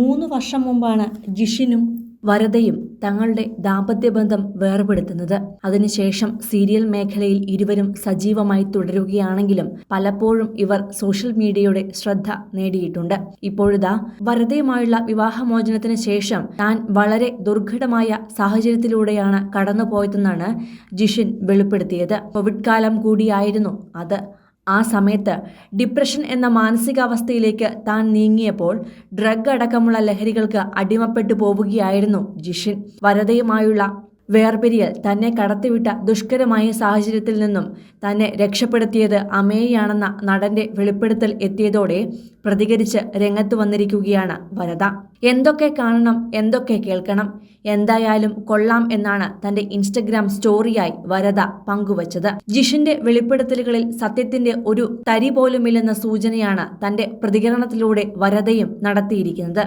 മൂന്ന് വർഷം മുമ്പാണ് ജിഷിനും വരദയും തങ്ങളുടെ ദാമ്പത്യബന്ധം വേർപെടുത്തുന്നത്. അതിനുശേഷം സീരിയൽ മേഖലയിൽ ഇരുവരും സജീവമായി തുടരുകയാണെങ്കിലും പലപ്പോഴും ഇവർ സോഷ്യൽ മീഡിയയുടെ ശ്രദ്ധ നേടിയിട്ടുണ്ട്. ഇപ്പോഴിതാ വരദയുമായുള്ള വിവാഹമോചനത്തിന് ശേഷം താൻ വളരെ ദുർഘടമായ സാഹചര്യത്തിലൂടെയാണ് കടന്നുപോയതെന്നാണ് ജിഷിൻ വെളിപ്പെടുത്തിയത്. കോവിഡ് കാലം കൂടിയായിരുന്നു അത്. ആ സമയത്ത് ഡിപ്രഷൻ എന്ന മാനസികാവസ്ഥയിലേക്ക് താൻ നീങ്ങിയപ്പോൾ ഡ്രഗ് അടക്കമുള്ള ലഹരികൾക്ക് അടിമപ്പെട്ടു പോവുകയായിരുന്നു ജിഷിൻ. വരതയുമായുള്ള വേർപിരിയൽ തന്നെ കടത്തിവിട്ട ദുഷ്കരമായ സാഹചര്യത്തിൽ നിന്നും തന്നെ രക്ഷപ്പെടുത്തിയത് അമേയാണെന്ന നടന്റെ വെളിപ്പെടുത്തൽ എത്തിയതോടെ പ്രതികരിച്ച് രംഗത്ത് വന്നിരിക്കുകയാണ് വനത. എന്തൊക്കെ കാണണം എന്തൊക്കെ കേൾക്കണം എന്തായാലും കൊള്ളാം എന്നാണ് തന്റെ ഇൻസ്റ്റഗ്രാം സ്റ്റോറിയായി വരത പങ്കുവച്ചത്. ജിഷിന്റെ വെളിപ്പെടുത്തലുകളിൽ സത്യത്തിന്റെ ഒരു തരി പോലുമില്ലെന്ന സൂചനയാണ് തന്റെ പ്രതികരണത്തിലൂടെ വരതയും നടത്തിയിരിക്കുന്നത്.